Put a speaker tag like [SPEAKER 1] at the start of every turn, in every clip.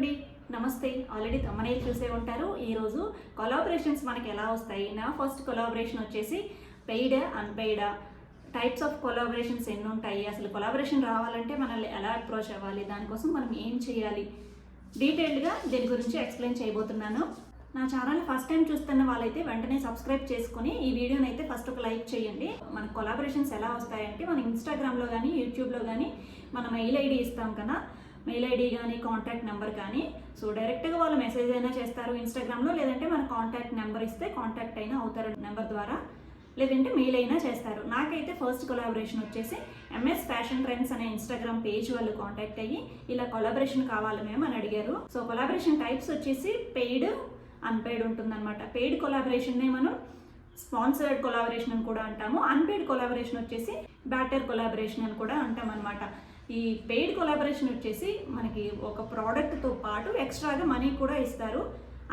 [SPEAKER 1] అండి నమస్తే. ఆల్రెడీ తమ్మనేలు చూసే ఉంటారు. ఈరోజు కొలాబరేషన్స్ మనకి ఎలా వస్తాయి? నా ఫస్ట్ కొలాబరేషన్ వచ్చేసి paid unpaid types of collaborations ఎన్ని ఉంటాయి? అసలు కొలాబరేషన్ రావాలంటే మనల్ని ఎలా అప్రోచ్ అవ్వాలి? దానికోసం మనం ఏం చేయాలి? డీటెయిల్డ్గా దీని గురించి ఎక్స్ప్లెయిన్ చేయబోతున్నాను. నా ఛానల్ ఫస్ట్ టైం చూస్తున్న వాళ్ళైతే వెంటనే సబ్స్క్రైబ్ చేసుకుని ఈ వీడియోని అయితే ఫస్ట్ ఒక లైక్ చేయండి. మన కొలాబరేషన్స్ ఎలా వస్తాయంటే మన ఇన్స్టాగ్రామ్లో కానీ యూట్యూబ్లో కానీ మన మెయిల్ ఐడి ఇస్తాం కదా. మెయిల్ ఐడి కానీ కాంటాక్ట్ నెంబర్ కానీ సో డైరెక్ట్గా వాళ్ళు మెసేజ్ అయినా చేస్తారు ఇన్స్టాగ్రామ్లో లేదంటే మన కాంటాక్ట్ నెంబర్ ఇస్తే కాంటాక్ట్ అయినా అవుతారు నెంబర్ ద్వారా. లేదంటే మెయిల్ అయినా చేస్తారు. నాకైతే ఫస్ట్ కొలాబరేషన్ వచ్చేసి ఎంఎస్ ఫ్యాషన్ ట్రెండ్స్ అనే ఇన్స్టాగ్రామ్ పేజ్ వాళ్ళు కాంటాక్ట్ అయ్యి ఇలా కొలాబరేషన్ కావాలి మేము అని అడిగారు. సో కొలాబరేషన్ టైప్స్ వచ్చేసి పెయిడ్ అన్పెయిడ్ ఉంటుందన్నమాట. పెయిడ్ కొలాబరేషన్నే మనం స్పాన్సర్డ్ కొలాబరేషన్ అని కూడా అంటాము. అన్పెయిడ్ కొలాబరేషన్ వచ్చేసి బ్యాటర్ కొలాబరేషన్ అని కూడా అంటాం అనమాట ఈ పెయిడ్ కొలాబరేషన్ వచ్చేసి మనకి ఒక ప్రోడక్ట్తో పాటు ఎక్స్ట్రాగా మనీ కూడా ఇస్తారు.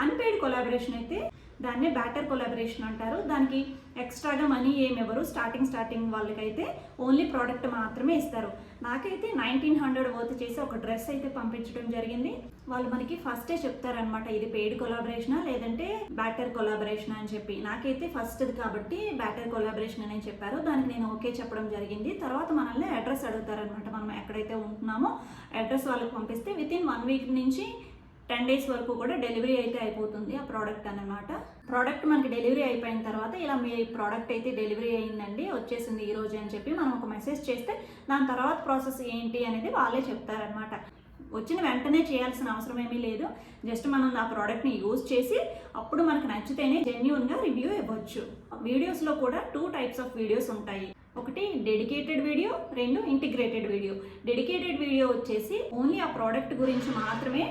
[SPEAKER 1] అన్పెయిడ్ కొలాబరేషన్ అయితే దాన్నే బ్యాటర్ కొలాబరేషన్ అంటారు. దానికి ఎక్స్ట్రాగా మనీ ఏమివ్వరు? స్టార్టింగ్ స్టార్టింగ్ వాళ్ళకైతే ఓన్లీ ప్రోడక్ట్ మాత్రమే ఇస్తారు. నాకైతే నైన్టీన్ హండ్రెడ్ వర్త్ చేసి ఒక డ్రెస్ అయితే పంపించడం జరిగింది. వాళ్ళు మనకి ఫస్టే చెప్తారనమాట ఇది పెయిడ్ కొలాబరేషనా లేదంటే బ్యాటర్ కొలాబరేషన్ అని చెప్పి. నాకైతే ఫస్ట్ కాబట్టి బ్యాటర్ కొలాబరేషన్ అని చెప్పారు. దానికి నేను ఓకే చెప్పడం జరిగింది. తర్వాత మనల్ని అడ్రస్ అడుగుతారనమాట మనం ఎక్కడైతే ఉంటున్నామో అడ్రస్ వాళ్ళకి పంపిస్తే విత్ ఇన్ వన్ వీక్ నుంచి టెన్ డేస్ వరకు కూడా డెలివరీ అయితే అయిపోతుంది ఆ ప్రోడక్ట్ అనమాట ప్రోడక్ట్ మనకి డెలివరీ అయిపోయిన తర్వాత ఇలా మీ ప్రోడక్ట్ అయితే డెలివరీ అయిందండి వచ్చేసింది ఈరోజు అని చెప్పి మనం ఒక మెసేజ్ చేస్తే దాని తర్వాత ప్రాసెస్ ఏంటి అనేది వాళ్ళే చెప్తారనమాట వచ్చిన వెంటనే చేయాల్సిన అవసరం ఏమీ లేదు. జస్ట్ మనం ఆ ప్రోడక్ట్ని యూజ్ చేసి అప్పుడు మనకు నచ్చితేనే జెన్యున్గా రివ్యూ ఇవ్వచ్చు. వీడియోస్లో కూడా టూ టైప్స్ ఆఫ్ వీడియోస్ ఉంటాయి. ఒకటి డెడికేటెడ్ వీడియో రెండు ఇంటిగ్రేటెడ్ వీడియో డెడికేటెడ్ వీడియో వచ్చేసి ఓన్లీ ఆ ప్రోడక్ట్ గురించి మాత్రమే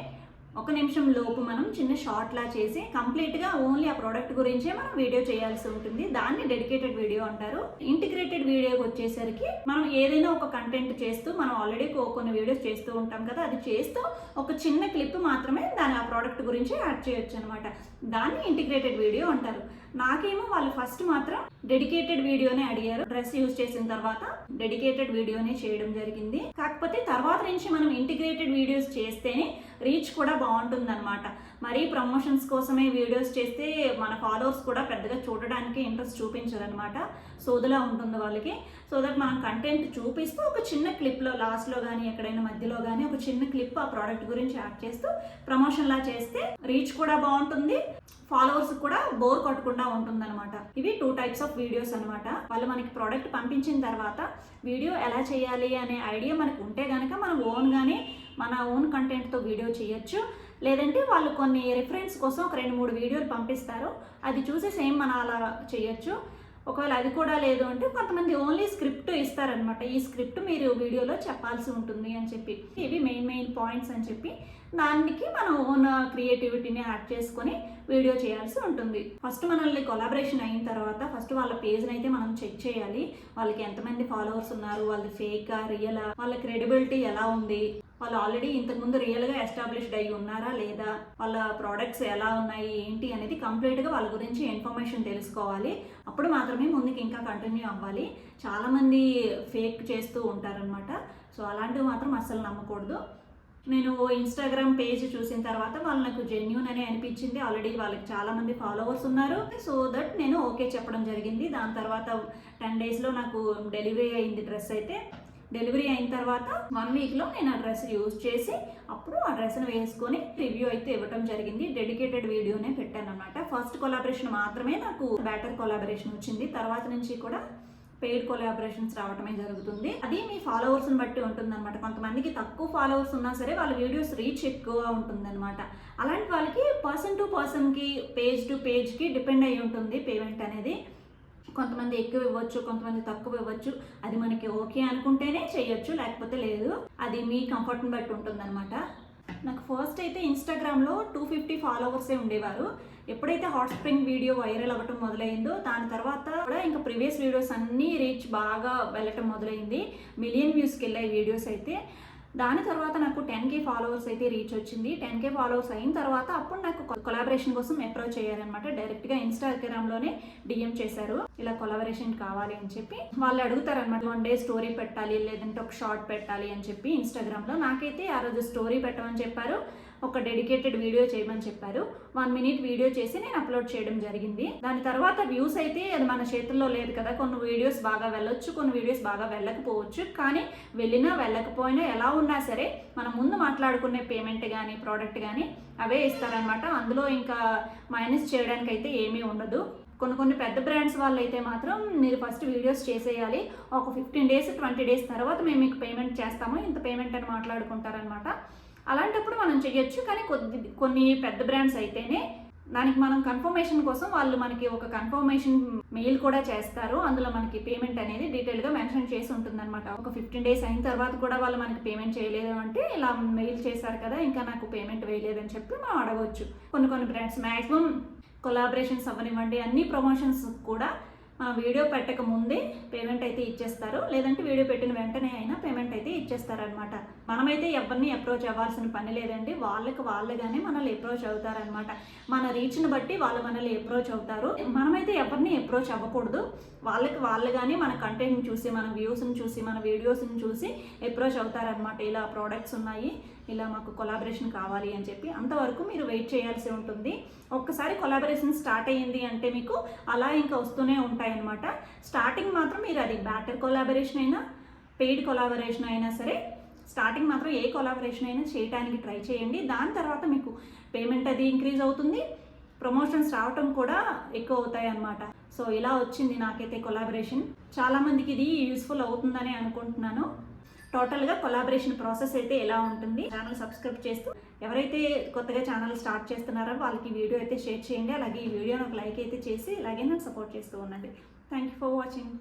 [SPEAKER 1] ఒక నిమిషం లోపు మనం చిన్న షార్ట్లా చేసి కంప్లీట్గా ఓన్లీ ఆ ప్రోడక్ట్ గురించే మనం వీడియో చేయాల్సి ఉంటుంది. దాన్ని డెడికేటెడ్ వీడియో అంటారు. ఇంటిగ్రేటెడ్ వీడియోకి వచ్చేసరికి మనం ఏదైనా ఒక కంటెంట్ చేస్తూ మనం ఆల్రెడీ కొన్ని వీడియోస్ చేస్తూ ఉంటాం కదా అది చేస్తూ ఒక చిన్న క్లిప్ మాత్రమే దాని ఆ ప్రోడక్ట్ గురించి యాడ్ చేయొచ్చు అనమాట దాన్ని ఇంటిగ్రేటెడ్ వీడియో అంటారు. నాకేమో వాళ్ళు ఫస్ట్ మాత్రం డెడికేటెడ్ వీడియోనే అడిగారు. డ్రెస్ యూజ్ చేసిన తర్వాత డెడికేటెడ్ వీడియోనే చేయడం జరిగింది. కాకపోతే తర్వాత నుంచి మనం ఇంటిగ్రేటెడ్ వీడియోస్ చేస్తేనే రీచ్ కూడా బాగుంటుంది అనమాట మరీ ప్రమోషన్స్ కోసమే వీడియోస్ చేస్తే మన ఫాలోవర్స్ కూడా పెద్దగా చూడడానికి ఇంట్రెస్ట్ చూపించదనమాట సోదులా ఉంటుంది వాళ్ళకి. సో దట్ మనం కంటెంట్ చూపిస్తూ ఒక చిన్న క్లిప్లో లాస్ట్లో కానీ ఎక్కడైనా మధ్యలో కానీ ఒక చిన్న క్లిప్ ఆ ప్రోడక్ట్ గురించి యాడ్ చేస్తూ ప్రమోషన్లా చేస్తే రీచ్ కూడా బాగుంటుంది. ఫాలోవర్స్ కూడా బోర్ కొట్టకుండా ఉంటుందన్నమాట. ఇవి టూ టైప్స్ ఆఫ్ వీడియోస్ అనమాట వాళ్ళు మనకి ప్రోడక్ట్ పంపించిన తర్వాత వీడియో ఎలా చేయాలి అనే ఐడియా మనకు ఉంటే కనుక మనం ఓన్గానే మన ఓన్ కంటెంట్తో వీడియో చేయొచ్చు. లేదంటే వాళ్ళు కొన్ని రిఫరెన్స్ కోసం ఒక రెండు మూడు వీడియోలు పంపిస్తారు. అది చూసి సేమ్ మనం అలా చేయొచ్చు. ఒకవేళ అది కూడా లేదు అంటే కొంతమంది ఓన్లీ స్క్రిప్ట్ ఇస్తారనమాట ఈ స్క్రిప్ట్ మీరు వీడియోలో చెప్పాల్సి ఉంటుంది అని చెప్పి. ఇవి మెయిన్ మెయిన్ పాయింట్స్ అని చెప్పి దానికి మనం ఓన్ క్రియేటివిటీని యాడ్ చేసుకొని వీడియో చేయాల్సి ఉంటుంది. ఫస్ట్ మనల్ని కొలాబరేషన్ అయిన తర్వాత ఫస్ట్ వాళ్ళ పేజ్ని అయితే మనం చెక్ చేయాలి. వాళ్ళకి ఎంతమంది ఫాలోవర్స్ ఉన్నారు? వాళ్ళది ఫేకా రియలా వాళ్ళ క్రెడిబిలిటీ ఎలా ఉంది? వాళ్ళు ఆల్రెడీ ఇంతకుముందు రియల్గా ఎస్టాబ్లిష్డ్ అయ్యి ఉన్నారా లేదా? వాళ్ళ ప్రోడక్ట్స్ ఎలా ఉన్నాయి? ఏంటి అనేది కంప్లీట్గా వాళ్ళ గురించి ఇన్ఫర్మేషన్ తెలుసుకోవాలి. అప్పుడు మాత్రమే ముందుకు ఇంకా కంటిన్యూ అవ్వాలి. చాలామంది ఫేక్ చేస్తూ ఉంటారనమాట సో అలాంటివి మాత్రం అస్సలు నమ్మకూడదు. నేను ఇన్స్టాగ్రామ్ పేజ్ చూసిన తర్వాత వాళ్ళు నాకు జెన్యున్ అని అనిపించింది. ఆల్రెడీ వాళ్ళకి చాలా మంది ఫాలోవర్స్ ఉన్నారు. సో దట్ నేను ఓకే చెప్పడం జరిగింది. దాని తర్వాత టెన్ డేస్లో నాకు డెలివరీ అయింది డ్రెస్ అయితే. డెలివరీ అయిన తర్వాత వన్ వీక్లో నేను ఆ డ్రెస్ యూజ్ చేసి అప్పుడు ఆ డ్రెస్ను వేసుకొని రివ్యూ అయితే ఇవ్వటం జరిగింది. డెడికేటెడ్ వీడియోనే పెట్టాను అనమాట ఫస్ట్ కొలాబరేషన్ మాత్రమే నాకు బ్యాటర్ కొలాబరేషన్ వచ్చింది. తర్వాత నుంచి కూడా పెయిడ్ కొలాబరేషన్స్ రావటమే జరుగుతుంది. అది మీ ఫాలోవర్స్ని బట్టి ఉంటుందన్నమాట. కొంతమందికి తక్కువ ఫాలోవర్స్ ఉన్నా సరే వాళ్ళ వీడియోస్ రీచ్ ఎక్కువగా ఉంటుందన్నమాట. అలాంటి వాళ్ళకి పర్సన్ టు పర్సన్కి పేజ్ టు పేజ్కి డిపెండ్ అయి ఉంటుంది పేమెంట్ అనేది. కొంతమంది ఎక్కువ ఇవ్వచ్చు కొంతమంది తక్కువ ఇవ్వచ్చు. అది మనకి ఓకే అనుకుంటేనే చేయొచ్చు లేకపోతే లేదు. అది మీ కంఫర్ట్ని బట్టి ఉంటుందన్నమాట. నాకు ఫస్ట్ అయితే ఇన్స్టాగ్రామ్లో టూ ఫిఫ్టీ ఫాలోవర్సే ఉండేవారు. ఎప్పుడైతే హాట్ స్ప్రింగ్ వీడియో వైరల్ అవ్వటం మొదలైందో దాని తర్వాత కూడా ఇంకా ప్రీవియస్ వీడియోస్ అన్నీ రీచ్ బాగా వెళ్ళటం మొదలైంది. మిలియన్ వ్యూస్కి వెళ్ళాయి వీడియోస్ అయితే. దాని తర్వాత నాకు టెన్ కే ఫాలోవర్స్ అయితే రీచ్ వచ్చింది. టెన్ కే ఫాలోవర్స్ అయిన తర్వాత అప్పుడు నాకు కొలాబరేషన్ కోసం అప్రోచ్ అయ్యారనమాట డైరెక్ట్గా ఇన్స్టాగ్రామ్లోనే డిఎం చేశారు. ఇలా కొలాబరేషన్ కావాలి అని చెప్పి వాళ్ళు అడుగుతారనమాట వన్ డే స్టోరీ పెట్టాలి లేదంటే ఒక షార్ట్ పెట్టాలి అని చెప్పి ఇన్స్టాగ్రామ్లో నాకైతే ఆ రోజు స్టోరీ పెట్టమని చెప్పారు. ఒక డెడికేటెడ్ వీడియో చేయమని చెప్పారు. వన్ మినిట్ వీడియో చేసి నేను అప్లోడ్ చేయడం జరిగింది. దాని తర్వాత వ్యూస్ అయితే అది మన చేతుల్లో లేదు కదా. కొన్ని వీడియోస్ బాగా వెళ్ళొచ్చు కొన్ని వీడియోస్ బాగా వెళ్ళకపోవచ్చు. కానీ వెళ్ళినా వెళ్ళకపోయినా ఎలా ఉన్నా సరే మనం ముందు మాట్లాడుకునే పేమెంట్ కానీ ప్రోడక్ట్ కానీ అవే ఇస్తారనమాట. అందులో ఇంకా మైనస్ చేయడానికి అయితే ఏమీ ఉండదు. కొన్ని కొన్ని పెద్ద బ్రాండ్స్ వాళ్ళు అయితే మాత్రం మీరు ఫస్ట్ వీడియోస్ చేసేయాలి. ఒక ఫిఫ్టీన్ డేస్ ట్వంటీ డేస్ తర్వాత మేము మీకు పేమెంట్ చేస్తాము. ఇంత పేమెంట్ అని మాట్లాడుకుంటారనమాట. అలాంటప్పుడు మనం చేయొచ్చు కానీ కొద్ది కొన్ని పెద్ద బ్రాండ్స్ అయితేనే దానికి మనం కన్ఫర్మేషన్ కోసం వాళ్ళు మనకి ఒక కన్ఫర్మేషన్ మెయిల్ కూడా చేస్తారు. అందులో మనకి పేమెంట్ అనేది డీటెయిల్గా మెన్షన్ చేసి ఉంటుందన్నమాట. ఒక ఫిఫ్టీన్ డేస్ అయిన తర్వాత కూడా వాళ్ళు మనకి పేమెంట్ చేయలేదు అంటే ఇలా మెయిల్ చేశారు కదా ఇంకా నాకు పేమెంట్ వేయలేదని చెప్పి మనం అడగవచ్చు కొన్ని కొన్ని బ్రాండ్స్ మ్యాక్సిమం కొలాబరేషన్స్ అవ్వనివ్వండి అన్ని ప్రమోషన్స్ కూడా వీడియో పెట్టక ముందే పేమెంట్ అయితే ఇచ్చేస్తారు. లేదంటే వీడియో పెట్టిన వెంటనే అయినా పేమెంట్ అయితే ఇచ్చేస్తారనమాట మనమైతే ఎవరిని అప్రోచ్ అవ్వాల్సిన పని లేదండి. వాళ్ళకి వాళ్ళుగానే మనల్ని అప్రోచ్ అవుతారనమాట మన రీచ్ని బట్టి వాళ్ళు మనల్ని అప్రోచ్ అవుతారు. మనమైతే ఎవరిని అప్రోచ్ అవ్వకూడదు. వాళ్ళకి వాళ్ళుగానే మన కంటెంట్ని చూసి మన వ్యూస్ని చూసి మన వీడియోస్ని చూసి అప్రోచ్ అవుతారనమాట ఇలా ప్రోడక్ట్స్ ఉన్నాయి. ఇలా మాకు కొలాబరేషన్ కావాలి అని చెప్పి అంతవరకు మీరు వెయిట్ చేయాల్సి ఉంటుంది. ఒక్కసారి కొలాబరేషన్ స్టార్ట్ అయ్యింది అంటే మీకు అలా ఇంకా వస్తూనే ఉంటాయన్నమాట. స్టార్టింగ్ మాత్రం మీరు అది బ్యాటర్ కొలాబరేషన్ అయినా పెయిడ్ కొలాబరేషన్ అయినా సరే స్టార్టింగ్ మాత్రం ఏ కొలాబరేషన్ అయినా చేయడానికి ట్రై చేయండి. దాని తర్వాత మీకు పేమెంట్ అది ఇంక్రీజ్ అవుతుంది. ప్రమోషన్స్ రావటం కూడా ఎక్కువ అవుతాయి అన్నమాట సో ఇలా వచ్చింది నాకైతే కొలాబరేషన్ చాలామందికి ఇది యూస్ఫుల్ అవుతుందని అనుకుంటున్నాను. టోటల్గా కొలాబరేషన్ ప్రాసెస్ అయితే ఎలా ఉంటుంది? ఛానల్ సబ్స్క్రైబ్ చేస్తూ ఎవరైతే కొత్తగా ఛానల్ స్టార్ట్ చేస్తున్నారో వాళ్ళకి వీడియో అయితే షేర్ చేయండి. అలాగే ఈ వీడియోని ఒక లైక్ అయితే చేసి ఇలాగే నన్ను సపోర్ట్ చేస్తూ ఉండండి. Thank you for watching